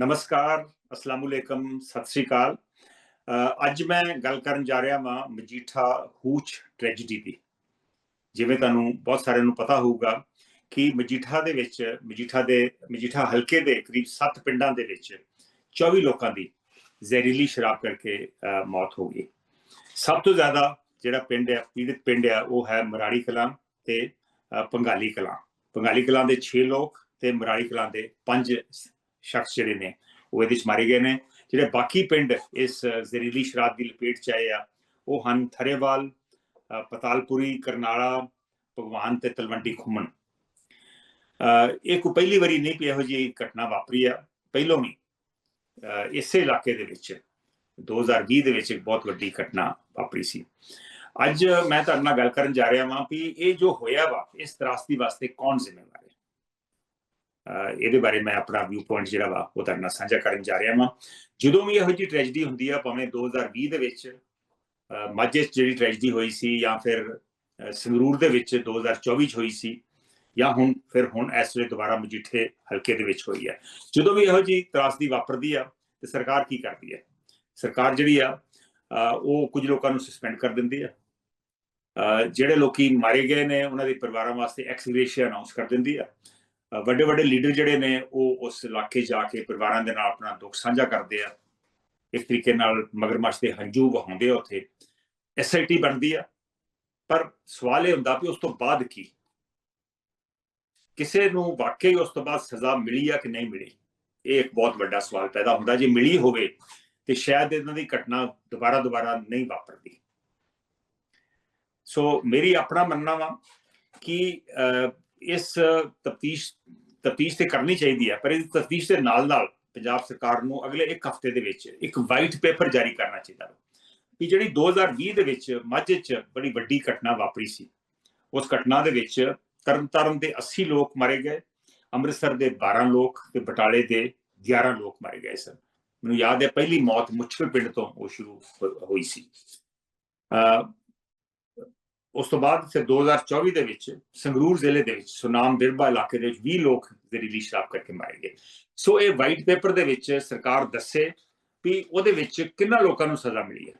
ਨਮਸਕਾਰ, ਅਸਲਾਮ ਅਲੈਕਮ, ਸਤਿ ਸ੍ਰੀ ਅਕਾਲ। ਅੱਜ ਮੈਂ ਗੱਲ ਕਰਨ ਜਾ ਰਿਹਾ ਹਾਂ ਮਜੀਠਾ ਹੂਚ ਟ੍ਰੈਜੇਡੀ ਦੀ। ਜਿਵੇਂ ਤੁਹਾਨੂੰ ਬਹੁਤ ਸਾਰਿਆਂ ਨੂੰ ਪਤਾ ਹੋਊਗਾ ਕਿ ਮਜੀਠਾ ਦੇ ਵਿੱਚ, ਮਜੀਠਾ ਦੇ, ਮਜੀਠਾ ਹਲਕੇ ਦੇ ਕਰੀਬ 7 ਪਿੰਡਾਂ ਦੇ ਵਿੱਚ 24 ਲੋਕਾਂ ਦੀ ਜ਼ਹਿਰੀਲੀ ਸ਼ਰਾਬ ਕਰਕੇ ਮੌਤ ਹੋ ਗਈ। ਸਭ ਤੋਂ ਜ਼ਿਆਦਾ ਜਿਹੜਾ ਪਿੰਡ ਹੈ ਪੀੜਿਤ ਪਿੰਡ ਹੈ ਉਹ ਹੈ ਮਰਾੜੀ ਕਲਾਂ ਤੇ ਪੰਗਾਲੀ ਕਲਾਂ। ਪੰਗਾਲੀ ਕਲਾਂ ਦੇ 6 ਲੋਕ ਤੇ ਮਰਾੜੀ ਕਲਾਂ ਦੇ 5 ਸ਼ਖਸ ਜਿਹੜੇ ਨੇ, ਉਹ ਇਹਦੇ ਵਿੱਚ ਮਾਰੇ ਗਏ ਨੇ। ਜਿਹੜੇ ਬਾਕੀ ਪਿੰਡ ਇਸ ਜ਼ਹਿਰੀਲੀ ਸ਼ਰਾਬ ਦੀ ਲਪੇਟ ਚ ਆਏ ਆ, ਉਹ ਹਨ ਥਰੇਵਾਲ ਪਤਾਲਪੁਰੀ, ਕਰਨਾਲਾ, ਭਗਵਾਨ ਤੇ ਤਲਵੰਡੀ ਖੁੰਮਣ ਇਹ ਕੋ ਪਹਿਲੀ ਵਾਰੀ ਨਹੀਂ ਪਈ ਇਹੋ ਜਿਹੀ ਘਟਨਾ ਵਾਪਰੀ ਆ, ਪਹਿਲੋਂ ਵੀ। ਇਸੇ ਇਲਾਕੇ ਦੇ ਵਿੱਚ 2020 ਦੇ ਵਿੱਚ ਇੱਕ ਬਹੁਤ ਵੱਡੀ ਘਟਨਾ ਵਾਪਰੀ ਸੀ। ਅੱਜ ਮੈਂ ਤੁਹਾਡੇ ਨਾਲ ਗੱਲ ਕਰਨ ਜਾ ਰਿਹਾ ਹਾਂ ਕਿ ਇਹ ਜੋ ਹੋਇਆ ਵਾ, ਇਸ ਤਰਾਸਦੀ ਵਾਸਤੇ ਕੌਣ ਜ਼ਿੰਮੇਵਾਰ? ਇਹਦੇ ਬਾਰੇ ਮੈਂ ਆਪਣਾ ਵਿਊ ਪੁਆਇੰਟ ਜਿਹੜਾ ਵਾ ਉਹ ਤੁਹਾਡੇ ਨਾਲ ਸਾਂਝਾ ਕਰਨ ਜਾ ਰਿਹਾ ਹਾਂ ਜਦੋਂ ਵੀ ਇਹੋ ਜਿਹੀ ਟ੍ਰੈਜੇਡੀ ਹੁੰਦੀ ਆ, ਭਾਵੇਂ 2020 ਦੇ ਵਿੱਚ ਮਾਝੇ ਜਿਹੜੀ ਟ੍ਰੈਜੇਡੀ ਹੋਈ ਸੀ ਜਾਂ ਫਿਰ ਸੰਗਰੂਰ ਦੇ ਵਿੱਚ 2024 ਚ ਹੋਈ ਸੀ ਜਾਂ ਹੁਣ, ਫਿਰ ਹੁਣ ਇਸ ਵੇਲੇ ਦੁਬਾਰਾ ਮਜੀਠੇ ਹਲਕੇ ਦੇ ਵਿੱਚ ਹੋਈ ਹੈ ਜਦੋਂ ਵੀ ਇਹੋ ਜਿਹੀ ਤਰਾਸਦੀ ਵਾਪਰਦੀ ਆ, ਤੇ ਸਰਕਾਰ ਕੀ ਕਰਦੀ ਹੈ ਸਰਕਾਰ ਜਿਹੜੀ ਆ ਉਹ ਕੁਝ ਲੋਕਾਂ ਨੂੰ ਸਸਪੈਂਡ ਕਰ ਦਿੰਦੀ ਆ। ਜਿਹੜੇ ਲੋਕੀ ਮਾਰੇ ਗਏ ਨੇ, ਉਹਨਾਂ ਦੇ ਪਰਿਵਾਰਾਂ ਵਾਸਤੇ ਐਕਸਗ੍ਰੇਸ਼ੀਆ ਅਨਾਉਂਸ ਕਰ ਦਿੰਦੀ ਆ। ਵੱਡੇ ਵੱਡੇ ਲੀਡਰ ਜਿਹੜੇ ਨੇ ਉਹ ਉਸ ਇਲਾਕੇ ਜਾ ਕੇ ਪਰਿਵਾਰਾਂ ਦੇ ਨਾਲ ਆਪਣਾ ਦੁੱਖ ਸਾਂਝਾ ਕਰਦੇ ਆ। ਇੱਕ ਤਰੀਕੇ ਨਾਲ ਮਗਰਮੱਛ ਦੇ ਹੰਝੂ ਵਹਾਉਂਦੇ ਆ ਉੱਥੇ। ਐਸਆਈਟੀ ਬਣਦੀ ਆ। ਪਰ ਸਵਾਲ ਇਹ ਹੁੰਦਾ ਵੀ ਉਸ ਤੋਂ ਬਾਅਦ ਕੀ? ਕਿਸੇ ਨੂੰ ਵਾਕਈ ਉਸ ਤੋਂ ਬਾਅਦ ਸਜ਼ਾ ਮਿਲੀ ਆ ਕਿ ਨਹੀਂ ਮਿਲੀ? ਇਹ ਇੱਕ ਬਹੁਤ ਵੱਡਾ ਸਵਾਲ ਪੈਦਾ ਹੁੰਦਾ। ਜੇ ਮਿਲੀ ਹੋਵੇ, ਤੇ ਸ਼ਾਇਦ ਇਹਨਾਂ ਦੀ ਘਟਨਾ ਦੁਬਾਰਾ ਦੁਬਾਰਾ ਨਹੀਂ ਵਾਪਰਦੀ। ਸੋ ਮੇਰੀ ਆਪਣਾ ਮੰਨਣਾ ਵਾ ਕਿ ਇਸ ਤਫਤੀਸ਼ ਤਫਤੀਸ਼ ਤੇ ਕਰਨੀ ਚਾਹੀਦੀ ਹੈ, ਪਰ ਇਸ ਤਫਤੀਸ਼ ਦੇ ਨਾਲ ਨਾਲ ਪੰਜਾਬ ਸਰਕਾਰ ਨੂੰ ਅਗਲੇ ਇੱਕ ਹਫ਼ਤੇ ਦੇ ਵਿੱਚ ਇੱਕ ਵਾਈਟ ਪੇਪਰ ਜਾਰੀ ਕਰਨਾ ਚਾਹੀਦਾ ਹੈ ਕਿ ਜਿਹੜੀ 2020 ਦੇ ਵਿੱਚ ਮਾਝੇ 'ਚ ਬੜੀ ਵੱਡੀ ਘਟਨਾ ਵਾਪਰੀ ਸੀ। ਉਸ ਘਟਨਾ ਦੇ ਵਿੱਚ ਤਰਨਤਾਰਨ ਦੇ 80 ਲੋਕ ਮਾਰੇ ਗਏ, ਅੰਮ੍ਰਿਤਸਰ ਦੇ 12 ਲੋਕ ਤੇ ਬਟਾਲੇ ਦੇ 11 ਲੋਕ ਮਾਰੇ ਗਏ ਸਨ। ਮੈਨੂੰ ਯਾਦ ਹੈ, ਪਹਿਲੀ ਮੌਤ ਮੁੱਛਲ ਪਿੰਡ ਤੋਂ ਉਹ ਸ਼ੁਰੂ ਹੋਈ ਸੀ। ਉਸ ਤੋਂ ਬਾਅਦ ਫਿਰ 2024 ਦੇ ਵਿੱਚ ਸੰਗਰੂਰ ਜ਼ਿਲ੍ਹੇ ਦੇ ਵਿੱਚ ਸੁਨਾਮ ਬਿਰਬਾ ਇਲਾਕੇ ਦੇ ਵਿੱਚ 20 ਲੋਕ ਜ਼ਹਿਰੀਲੀ ਸ਼ਰਾਬ ਕਰਕੇ ਮਾਰੇ ਗਏ। ਸੋ ਇਹ ਵਾਈਟ ਪੇਪਰ ਦੇ ਵਿੱਚ ਸਰਕਾਰ ਦੱਸੇ ਵੀ ਉਹਦੇ ਵਿੱਚ ਕਿੰਨਾ ਲੋਕਾਂ ਨੂੰ ਸਜ਼ਾ ਮਿਲੀ ਹੈ।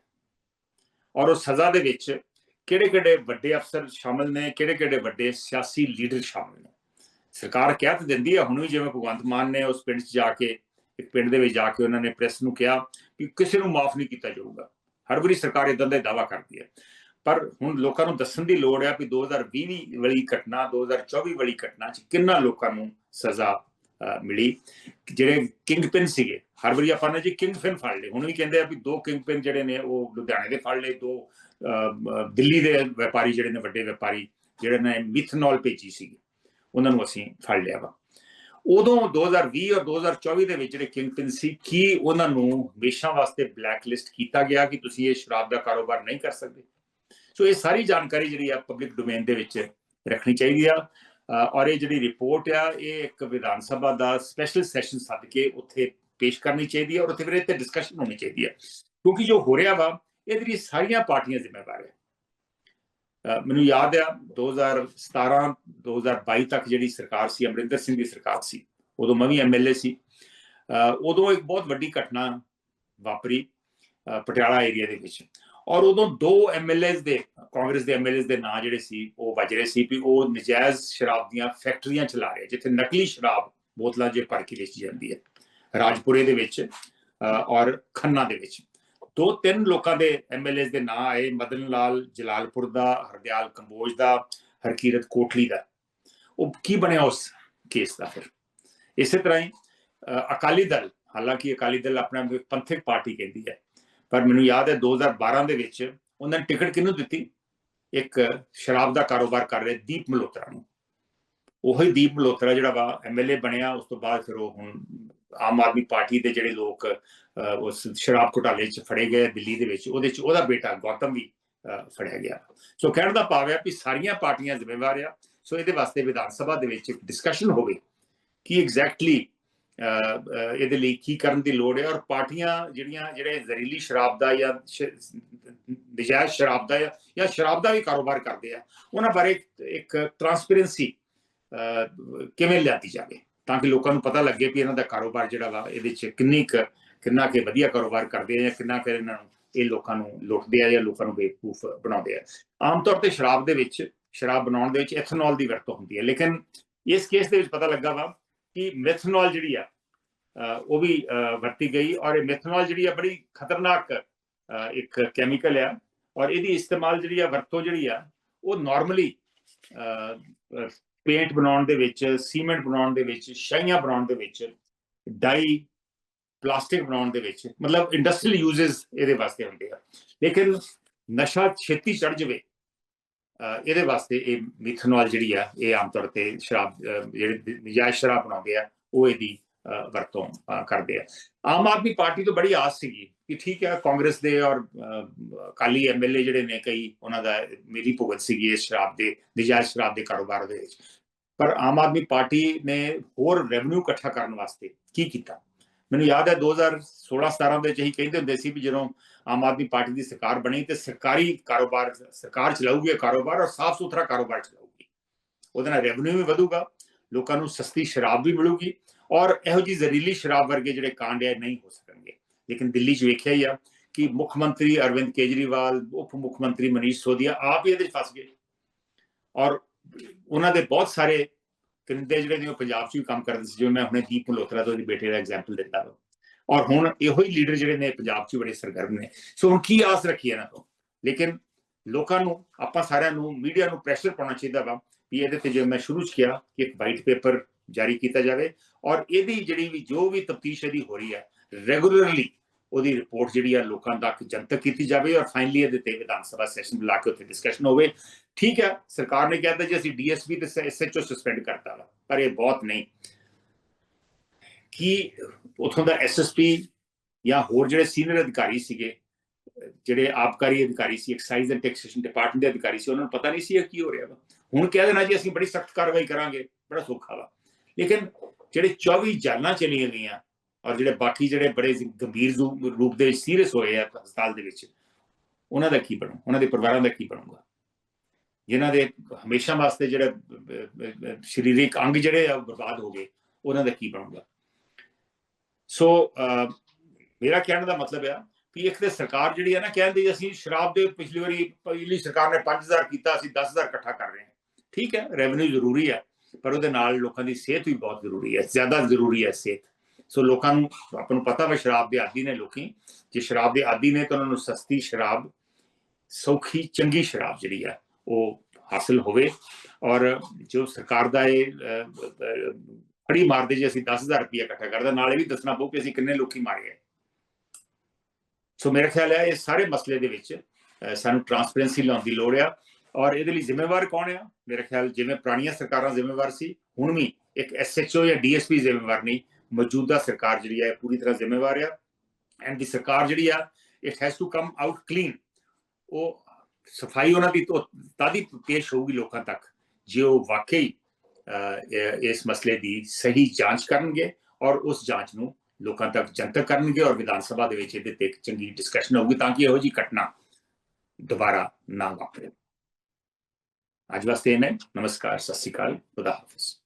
ਔਰ ਉਹ ਸਜ਼ਾ ਦੇ ਵਿੱਚ ਕਿਹੜੇ-ਕਿਹੜੇ ਵੱਡੇ ਅਫਸਰ ਸ਼ਾਮਲ ਨੇ, ਕਿਹੜੇ-ਕਿਹੜੇ ਵੱਡੇ ਸਿਆਸੀ ਲੀਡਰ ਸ਼ਾਮਲ ਨੇ। ਸਰਕਾਰ ਕਹਿ ਤਾਂ ਦਿੰਦੀ ਹੈ, ਹੁਣ ਵੀ ਜਿਵੇਂ ਭਗਵੰਤ ਮਾਨ ਨੇ ਉਸ ਪਿੰਡ 'ਚ ਜਾ ਕੇ, ਇੱਕ ਪਿੰਡ ਦੇ ਵਿੱਚ ਜਾ ਕੇ ਉਹਨਾਂ ਨੇ ਪ੍ਰੈਸ ਨੂੰ ਕਿਹਾ ਕਿ ਕਿਸੇ ਨੂੰ ਮਾਫ ਨਹੀਂ ਕੀਤਾ ਜਾਊਗਾ। ਹਰ ਵਾਰੀ ਸਰਕਾਰ ਇਦਾਂ ਦਾ ਦਾਵਾ ਕਰਦੀ ਹੈ। ਪਰ ਹੁਣ ਲੋਕਾਂ ਨੂੰ ਦੱਸਣ ਦੀ ਲੋੜ ਹੈ ਕਿ 2020 ਵਾਲੀ ਘਟਨਾ 2024 ਵਾਲੀ ਘਟਨਾ 'ਚ ਕਿੰਨਾ ਲੋਕਾਂ ਨੂੰ ਸਜ਼ਾ ਮਿਲੀ? ਜਿਹੜੇ ਕਿੰਗ ਪਿਨ ਸੀਗੇ ਹਰ ਵਾਰੀ ਆਪਾਂ ਨੇ ਜੀ ਕਿੰਗ ਪਿਨ ਫੜ ਲਏ। ਹੁਣ ਵੀ ਕਹਿੰਦੇ ਆ ਵੀ ਦੋ ਕਿੰਗ ਪਿਨ ਜਿਹੜੇ ਨੇ ਉਹ ਲੁਧਿਆਣੇ ਦੇ ਫੜ ਲਏ, ਦੋ ਦਿੱਲੀ ਦੇ ਵਪਾਰੀ ਜਿਹੜੇ ਨੇ, ਵੱਡੇ ਵਪਾਰੀ ਜਿਹੜੇ ਨੇ, ਮਿਥਨੋਲ ਭੇਜੀ ਸੀ ਉਹਨਾਂ ਨੂੰ ਅਸੀਂ ਫੜ ਲਿਆ ਵਾ। ਉਦੋਂ 2020 ਔਰ 2024 ਦੇ ਵਿੱਚ ਜਿਹੜੇ ਕਿੰਗ ਪਿਨ ਸੀ, ਕੀ ਉਹਨਾਂ ਨੂੰ ਹਮੇਸ਼ਾ ਵਾਸਤੇ ਬਲੈਕ ਲਿਸਟ ਕੀਤਾ ਗਿਆ ਕਿ ਤੁਸੀਂ ਇਹ ਸ਼ਰਾਬ ਦਾ ਕਾਰੋਬਾਰ ਨਹੀਂ ਕਰ ਸਕਦੇ? ਸੋ ਇਹ ਸਾਰੀ ਜਾਣਕਾਰੀ ਜਿਹੜੀ ਆ ਪਬਲਿਕ ਡੋਮੇਨ ਦੇ ਵਿੱਚ ਰੱਖਣੀ ਚਾਹੀਦੀ ਆ। ਔਰ ਇਹ ਜਿਹੜੀ ਰਿਪੋਰਟ ਆ, ਇਹ ਇੱਕ ਵਿਧਾਨ ਸਭਾ ਦਾ ਸਪੈਸ਼ਲ ਸੈਸ਼ਨ ਸੱਦ ਕੇ ਉੱਥੇ ਪੇਸ਼ ਕਰਨੀ ਚਾਹੀਦੀ ਹੈ ਔਰ ਉੱਥੇ ਫਿਰ ਇਹ ਤੇ ਡਿਸਕਸ਼ਨ ਹੋਣੀ ਚਾਹੀਦੀ ਹੈ ਕਿਉਂਕਿ ਜੋ ਹੋ ਰਿਹਾ ਵਾ, ਇਹਦੇ ਲਈ ਸਾਰੀਆਂ ਪਾਰਟੀਆਂ ਜ਼ਿੰਮੇਵਾਰ ਹੈ ਮੈਨੂੰ ਯਾਦ ਆ 2017 2022 ਤੱਕ ਜਿਹੜੀ ਸਰਕਾਰ ਸੀ, ਅਮਰਿੰਦਰ ਸਿੰਘ ਦੀ ਸਰਕਾਰ ਸੀ, ਉਦੋਂ ਮੈਂ ਵੀ ਐਮਐਲਏ ਸੀ। ਉਦੋਂ ਇੱਕ ਬਹੁਤ ਵੱਡੀ ਘਟਨਾ ਵਾਪਰੀ ਪਟਿਆਲਾ ਏਰੀਆ ਦੇ ਵਿੱਚ। ਔਰ ਉਦੋਂ ਦੋ ਐਮਐਲਏਸ ਦੇ, ਕਾਂਗਰਸ ਦੇ ਐਮਐਲਏਸ ਦੇ ਨਾਂ ਜਿਹੜੇ ਸੀ, ਉਹ ਵੱਜ ਰਹੇ ਸੀ ਵੀ ਉਹ ਨਜਾਇਜ਼ ਸ਼ਰਾਬ ਦੀਆਂ ਫੈਕਟਰੀਆਂ ਚਲਾ ਰਹੇ, ਜਿੱਥੇ ਨਕਲੀ ਸ਼ਰਾਬ ਬੋਤਲਾਂ ਜੇ ਭਰ ਕੇ ਵੇਚੀ ਜਾਂਦੀ ਹੈ, ਰਾਜਪੁਰੇ ਦੇ ਵਿੱਚ ਔਰ ਖੰਨਾ ਦੇ ਵਿੱਚ। ਦੋ ਤਿੰਨ ਲੋਕਾਂ ਦੇ ਐਮਐਲਏਸ ਦੇ ਨਾਂ ਆਏ, ਮਦਨ ਲਾਲ ਜਲਾਲਪੁਰ ਦਾ, ਹਰਦਿਆਲ ਕੰਬੋਜ ਦਾ, ਹਰਕੀਰਤ ਕੋਟਲੀ ਦਾ। ਉਹ ਕੀ ਬਣਿਆ ਉਸ ਕੇਸ ਦਾ ਫਿਰ? ਇਸੇ ਤਰ੍ਹਾਂ ਹੀ ਅਕਾਲੀ ਦਲ, ਹਾਲਾਂਕਿ ਅਕਾਲੀ ਦਲ ਆਪਣਾ ਪੰਥਕ ਪਾਰਟੀ ਕਹਿੰਦੀ ਹੈ ਪਰ ਮੈਨੂੰ ਯਾਦ ਹੈ 2012 ਦੇ ਵਿੱਚ ਉਹਨਾਂ ਨੇ ਟਿਕਟ ਕਿਹਨੂੰ ਦਿੱਤੀ? ਇੱਕ ਸ਼ਰਾਬ ਦਾ ਕਾਰੋਬਾਰ ਕਰ ਰਹੇ ਦੀਪ ਮਲੋਤਰਾ ਨੂੰ। ਉਹੀ ਦੀਪ ਮਲੋਤਰਾ ਜਿਹੜਾ ਵਾ ਐਮਐਲਏ ਬਣਿਆ, ਉਸ ਤੋਂ ਬਾਅਦ ਫਿਰ ਉਹ ਹੁਣ ਆਮ ਆਦਮੀ ਪਾਰਟੀ ਦੇ ਜਿਹੜੇ ਲੋਕ ਉਸ ਸ਼ਰਾਬ ਘੁਟਾਲੇ 'ਚ ਫੜੇ ਗਏ ਦਿੱਲੀ ਦੇ ਵਿੱਚ, ਉਹਦੇ 'ਚ ਉਹਦਾ ਬੇਟਾ ਗੌਤਮ ਵੀ ਫੜਿਆ ਗਿਆ। ਸੋ ਕਹਿਣ ਦਾ ਭਾਵ ਹੈ ਕਿ ਸਾਰੀਆਂ ਪਾਰਟੀਆਂ ਜ਼ਿੰਮੇਵਾਰ ਆ। ਸੋ ਇਹਦੇ ਵਾਸਤੇ ਵਿਧਾਨ ਸਭਾ ਦੇ ਵਿੱਚ ਇੱਕ ਡਿਸਕਸ਼ਨ ਹੋਵੇ ਕਿ ਐਗਜ਼ੈਕਟਲੀ ਇਹਦੇ ਲਈ ਕੀ ਕਰਨ ਦੀ ਲੋੜ ਹੈ ਔਰ ਪਾਰਟੀਆਂ ਜਿਹੜੀਆਂ, ਜਿਹੜੇ ਜ਼ਹਿਰੀਲੀ ਸ਼ਰਾਬ ਦਾ ਜਾਂ ਨਜਾਇਜ਼ ਸ਼ਰਾਬ ਦਾ ਜਾਂ ਸ਼ਰਾਬ ਦਾ ਵੀ ਕਾਰੋਬਾਰ ਕਰਦੇ ਆ, ਉਹਨਾਂ ਬਾਰੇ ਇੱਕ ਟਰਾਂਸਪੇਰੈਂਸੀ ਕਿਵੇਂ ਲਿਆਤੀ ਜਾਵੇ ਤਾਂ ਕਿ ਲੋਕਾਂ ਨੂੰ ਪਤਾ ਲੱਗੇ ਵੀ ਇਹਨਾਂ ਦਾ ਕਾਰੋਬਾਰ ਜਿਹੜਾ ਵਾ ਇਹਦੇ 'ਚ ਕਿੰਨੀ ਕੁ, ਕਿੰਨਾ ਕਿ ਵਧੀਆ ਕਾਰੋਬਾਰ ਕਰਦੇ ਆ ਜਾਂ ਕਿੰਨਾ ਕਿ ਇਹਨਾਂ ਨੂੰ ਇਹ ਲੋਕਾਂ ਨੂੰ ਲੁੱਟਦੇ ਆ ਜਾਂ ਲੋਕਾਂ ਨੂੰ ਬੇਵਕੂਫ ਬਣਾਉਂਦੇ ਆ। ਆਮ ਤੌਰ ਤੇ ਸ਼ਰਾਬ ਦੇ ਵਿੱਚ, ਸ਼ਰਾਬ ਬਣਾਉਣ ਦੇ ਵਿੱਚ ਐਥਨੋਲ ਦੀ ਵਰਤੋਂ ਹੁੰਦੀ ਹੈ। ਲੇਕਿਨ ਇਸ ਕੇਸ ਦੇ ਵਿੱਚ ਪਤਾ ਲੱਗਾ ਵਾ ਕਿ ਮੈਥਨੋਲ ਜਿਹੜੀ ਆ ਉਹ ਵੀ ਵਰਤੀ ਗਈ ਔਰ ਇਹ ਮੈਥਨੋਲ ਜਿਹੜੀ ਆ ਬੜੀ ਖਤਰਨਾਕ ਇੱਕ ਕੈਮੀਕਲ ਆ ਔਰ ਇਹਦੀ ਇਸਤੇਮਾਲ ਜਿਹੜੀ ਆ ਵਰਤੋਂ ਜਿਹੜੀ ਆ, ਉਹ ਨਾਰਮਲੀ ਪੇਂਟ ਬਣਾਉਣ ਦੇ ਵਿੱਚ, ਸੀਮੈਂਟ ਬਣਾਉਣ ਦੇ ਵਿੱਚ ਸ਼ਾਈਆਂ ਬਣਾਉਣ ਦੇ ਵਿੱਚ, ਡਾਈ, ਪਲਾਸਟਿਕ ਬਣਾਉਣ ਦੇ ਵਿੱਚ, ਮਤਲਬ ਇੰਡਸਟਰੀਅਲ ਯੂਜ਼ਸ ਇਹਦੇ ਵਾਸਤੇ ਹੁੰਦੇ ਆ। ਲੇਕਿਨ ਨਸ਼ਾ ਛੇਤੀ ਚੜ ਜਵੇ ਇਹਦੇ ਵਾਸਤੇ ਇਹ ਮਿਥਨੋਲ ਜਿਹੜੀ ਆ, ਇਹ ਆਮ ਤੌਰ ਤੇ ਸ਼ਰਾਬ ਜਿਹੜੇ ਨਜਾਇਜ਼ ਸ਼ਰਾਬ ਬਣਾਉਂਦੇ ਆ, ਉਹ ਇਹਦੀ ਵਰਤੋਂ ਕਰਦੇ ਆ। ਆਮ ਆਦਮੀ ਪਾਰਟੀ ਤੋਂ ਬੜੀ ਆਸ ਸੀਗੀ ਕਿ ਠੀਕ ਹੈ ਕਾਂਗਰਸ ਦੇ ਔਰ ਕਾਲੀ ਐਮਐਲਏ ਜਿਹੜੇ ਨੇ ਕਈ, ਉਹਨਾਂ ਦਾ ਮੇਰੀ ਭੁਗਤ ਸੀਗੀ ਇਸ ਸ਼ਰਾਬ ਦੇ, ਨਜਾਇਜ਼ ਸ਼ਰਾਬ ਦੇ ਕਾਰੋਬਾਰ ਦੇ ਵਿੱਚ। ਪਰ ਆਮ ਆਦਮੀ ਪਾਰਟੀ ਨੇ ਹੋਰ ਰੈਵਨਿਊ ਇਕੱਠਾ ਕਰਨ ਵਾਸਤੇ ਕੀ ਕੀਤਾ? ਮੈਨੂੰ ਯਾਦ ਹੈ 2016 17 ਦੇ ਵਿੱਚ ਹੀ ਕਹਿੰਦੇ ਹੁੰਦੇ ਸੀ ਵੀ ਜਦੋਂ ਆਮ ਆਦਮੀ ਪਾਰਟੀ ਦੀ ਸਰਕਾਰ ਬਣੀ ਤੇ ਸਰਕਾਰੀ ਕਾਰੋਬਾਰ, ਸਰਕਾਰ ਚਲਾਊਗੀ ਕਾਰੋਬਾਰ ਔਰ ਸਾਫ਼ ਸੁਥਰਾ ਕਾਰੋਬਾਰ ਚਲਾਊਗੀ। ਉਹਦੇ ਨਾਲ ਰੈਵਨਿਊ ਵੀ ਵਧੂਗਾ, ਲੋਕਾਂ ਨੂੰ ਸਸਤੀ ਸ਼ਰਾਬ ਵੀ ਮਿਲੂਗੀ ਔਰ ਇਹੋ ਜੀ ਜ਼ਹਿਰੀਲੀ ਸ਼ਰਾਬ ਵਰਗੇ ਜਿਹੜੇ ਕਾਂਡ ਹੈ ਨਹੀਂ ਹੋ ਸਕਣਗੇ। ਲੇਕਿਨ ਦਿੱਲੀ 'ਚ ਵੇਖਿਆ ਹੀ ਆ ਕਿ ਮੁੱਖ ਮੰਤਰੀ ਅਰਵਿੰਦ ਕੇਜਰੀਵਾਲ, ਉਪ ਮੁੱਖ ਮੰਤਰੀ ਮਨੀਸ਼ ਸੋਦੀਆ ਆਪ ਹੀ ਇਹਦੇ 'ਚ ਫਸ ਗਏ। ਔਰ ਉਹਨਾਂ ਦੇ ਬਹੁਤ ਸਾਰੇ ਕਰਿੰਦੇ ਜਿਹੜੇ ਨੇ ਉਹ ਪੰਜਾਬ 'ਚ ਵੀ ਕੰਮ ਕਰਦੇ ਸੀ, ਜਿਵੇਂ ਮੈਂ ਹੁਣੇ ਦੀਪ ਮਲਹੋਤਰਾ ਤੋਂ ਉਹਦੇ ਬੇਟੇ ਦਾ ਐਗਜ਼ਾਮਪਲ ਦਿੱਤਾ ਔਰ ਹੁਣ ਇਹੋ ਹੀ ਲੀਡਰ ਜਿਹੜੇ ਨੇ ਪੰਜਾਬ 'ਚ ਬੜੇ ਸਰਗਰਮ ਨੇ। ਸੋ ਹੁਣ ਕੀ ਆਸ ਰੱਖੀ ਇਹਨਾਂ ਤੋਂ? ਲੇਕਿਨ ਲੋਕਾਂ ਨੂੰ, ਆਪਾਂ ਸਾਰਿਆਂ ਨੂੰ, ਮੀਡੀਆ ਨੂੰ ਪ੍ਰੈਸ਼ਰ ਪਾਉਣਾ ਚਾਹੀਦਾ ਵਾ ਵੀ ਇਹਦੇ ਤੇ ਜਿਵੇਂ ਮੈਂ ਸ਼ੁਰੂ 'ਚ ਕਿਹਾ ਕਿ ਇੱਕ ਵਾਈਟ ਪੇਪਰ ਜਾਰੀ ਕੀਤਾ ਜਾਵੇ ਔਰ ਇਹਦੀ ਜਿਹੜੀ ਵੀ, ਜੋ ਵੀ ਤਫਤੀਸ਼ ਇਹਦੀ ਹੋ ਰਹੀ ਹੈ ਰੈਗੂਲਰਲੀ ਉਹਦੀ ਰਿਪੋਰਟ ਜਿਹੜੀ ਆ ਲੋਕਾਂ ਤੱਕ ਜਨਤਕ ਕੀਤੀ ਜਾਵੇ ਔਰ ਫਾਈਨਲੀ ਇਹਦੇ ਤੇ ਵਿਧਾਨ ਸਭਾ ਸੈਸ਼ਨ ਬੁਲਾ ਕੇ ਉੱਥੇ ਡਿਸਕਸ਼ਨ ਹੋਵੇ। ਠੀਕ ਹੈ, ਸਰਕਾਰ ਨੇ ਕਿਹਾ ਤਾਂ ਜੀ ਅਸੀਂ ਡੀਐਸਪੀ ਤੇ ਐਸਐਚਓ ਸਸਪੈਂਡ ਕਰਤਾ ਵਾ, ਪਰ ਇਹ ਬਹੁਤ ਨਹੀਂ। ਕੀ ਉਥੋਂ ਦਾ ਐਸਐਸਪੀ ਜਾਂ ਹੋਰ ਜਿਹੜੇ ਸੀਨੀਅਰ ਅਧਿਕਾਰੀ ਸੀਗੇ, ਜਿਹੜੇ ਆਬਕਾਰੀ ਅਧਿਕਾਰੀ ਸੀ ਐਕਸਾਈਜ਼ ਐਂਡ ਟੈਕਸੇਸ਼ਨ ਡਿਪਾਰਟਮੈਂਟ ਦੇ ਅਧਿਕਾਰੀ ਸੀ, ਉਹਨਾਂ ਨੂੰ ਪਤਾ ਨਹੀਂ ਸੀ ਕੀ ਹੋ ਰਿਹਾ ਵਾ। ਹੁਣ ਕਹਿ ਦੇਣਾ ਜੀ, ਅਸੀਂ ਬੜੀ ਸਖਤ ਕਾਰਵਾਈ ਕਰਾਂਗੇ, ਬੜਾ ਸੌਖਾ ਵਾ। ਲੇਕਿਨ ਜਿਹੜੇ 24 ਜਾਨਾਂ ਚਲੀਆਂ ਗਈਆਂ ਔਰ ਜਿਹੜੇ ਬਾਕੀ ਜਿਹੜੇ ਬੜੇ ਗੰਭੀਰ ਰੂਪ ਦੇ ਵਿੱਚ ਸੀਰੀਅਸ ਹੋਏ ਆ ਹਸਪਤਾਲ ਦੇ ਵਿੱਚ, ਉਹਨਾਂ ਦਾ ਕੀ ਬਣੂ? ਉਹਨਾਂ ਦੇ ਪਰਿਵਾਰਾਂ ਦਾ ਕੀ ਬਣੂਗਾ? ਜਿਨ੍ਹਾਂ ਦੇ ਹਮੇਸ਼ਾ ਵਾਸਤੇ ਜਿਹੜੇ ਸਰੀਰਕ ਅੰਗ ਜਿਹੜੇ ਆ ਬਰਬਾਦ ਹੋ ਗਏ, ਉਹਨਾਂ ਦਾ ਕੀ ਬਣੂਗਾ? ਸੋ uh, ਮੇਰਾ ਕਹਿਣ ਦਾ ਮਤਲਬ ਆ ਕਿ ਇੱਕ ਤੇ ਸਰਕਾਰ ਜਿਹੜੀ ਹੈ ਨਾ ਕਹਿੰਦੀ ਅਸੀਂ ਸ਼ਰਾਬ ਦੇ ਪਿਛਲੀ ਵਾਰੀ ਪਹਿਲੀ ਸਰਕਾਰ ਨੇ 5000 ਕੀਤਾ, ਅਸੀਂ 10000 ਇਕੱਠਾ ਕਰ ਰਹੇ ਹਾਂ। ਠੀਕ ਹੈ ਰੈਵਨਿਊ ਜ਼ਰੂਰੀ ਹੈ ਪਰ ਉਹਦੇ ਨਾਲ ਲੋਕਾਂ ਦੀ ਸਿਹਤ ਵੀ ਬਹੁਤ ਜ਼ਰੂਰੀ ਹੈ, ਜ਼ਿਆਦਾ ਜ਼ਰੂਰੀ ਹੈ ਸਿਹਤ। ਸੋ ਲੋਕਾਂ ਨੂੰ, ਆਪਾਂ ਨੂੰ ਪਤਾ ਵਾ ਸ਼ਰਾਬ ਦੇ ਆਦੀ ਨੇ ਲੋਕੀ। ਜੇ ਸ਼ਰਾਬ ਦੇ ਆਦੀ ਨੇ ਤਾਂ ਉਹਨਾਂ ਨੂੰ ਸਸਤੀ ਸ਼ਰਾਬ, ਸੌਖੀ, ਚੰਗੀ ਸ਼ਰਾਬ ਜਿਹੜੀ ਆ, ਉਹ ਹਾਸਲ ਹੋਵੇ। ਔਰ ਜੋ ਸਰਕਾਰ ਦਾ ਇਹ ਫੜੀ ਮਾਰਦੇ ਜੇ ਅਸੀਂ 10000 ਰੁਪਏ ਇਕੱਠਾ ਕਰਦਾ, ਨਾਲੇ ਵੀ ਦੱਸਣਾ ਪਊ ਕਿ ਅਸੀਂ ਕਿੰਨੇ ਲੋਕੀ ਮਾਰੇ ਸੋ ਮੇਰੇ ਖਿਆਲ ਹੈ ਇਹ ਸਾਰੇ ਮਸਲੇ ਦੇ ਵਿੱਚ ਸਾਨੂੰ ਟਰਾਂਸਪੇਰੈਂਸੀ ਲਾਉਣ ਦੀ ਲੋੜ ਆ ਔਰ ਇਹਦੇ ਲਈ ਜ਼ਿੰਮੇਵਾਰ ਕੌਣ ਆ? ਮੇਰੇ ਖਿਆਲ ਜਿਵੇਂ ਪੁਰਾਣੀਆਂ ਸਰਕਾਰਾਂ ਜ਼ਿੰਮੇਵਾਰ ਸੀ, ਹੁਣ ਵੀ ਇੱਕ ਐਸਐਚਓ ਜਾਂ ਡੀਐਸਪੀ ਜ਼ਿੰਮੇਵਾਰ ਨਹੀਂ, ਮੌਜੂਦਾ ਸਰਕਾਰ ਜਿਹੜੀ ਹੈ ਪੂਰੀ ਤਰ੍ਹਾਂ ਜ਼ਿੰਮੇਵਾਰ ਆ। ਐਂਡ ਦੀ ਸਰਕਾਰ ਜਿਹੜੀ ਆ it has to come out clean ਉਹ ਸਫ਼ਾਈ ਉਹਨਾਂ ਦੀ ਤਾਦੀ ਪੇਸ਼ ਹੋਊਗੀ ਲੋਕਾਂ ਤੱਕ। ਜੇ ਉਹ ਵਾਕਈ ਇਸ ਮਸਲੇ ਦੀ ਸਹੀ ਜਾਂਚ ਕਰਨਗੇ ਔਰ ਉਸ ਜਾਂਚ ਨੂੰ ਲੋਕਾਂ ਤੱਕ ਜਨਤਕ ਕਰਨਗੇ ਔਰ ਵਿਧਾਨ ਸਭਾ ਦੇ ਵਿੱਚ ਇਹਦੇ ਤੇ ਇੱਕ ਚੰਗੀ ਡਿਸਕਸ਼ਨ ਹੋਊਗੀ ਤਾਂ ਕਿ ਇਹੋ ਜੀ ਘਟਨਾ ਦੁਬਾਰਾ ਨਾ ਵਾਪਰੇ। ਅੱਜ ਵਾਸਤੇ ਨੇ ਨਮਸਕਾਰ, ਸਤਿ ਸ਼੍ਰੀ ਅਕਾਲ। ਖੁਦਾ ਹਾਫਿਜ਼।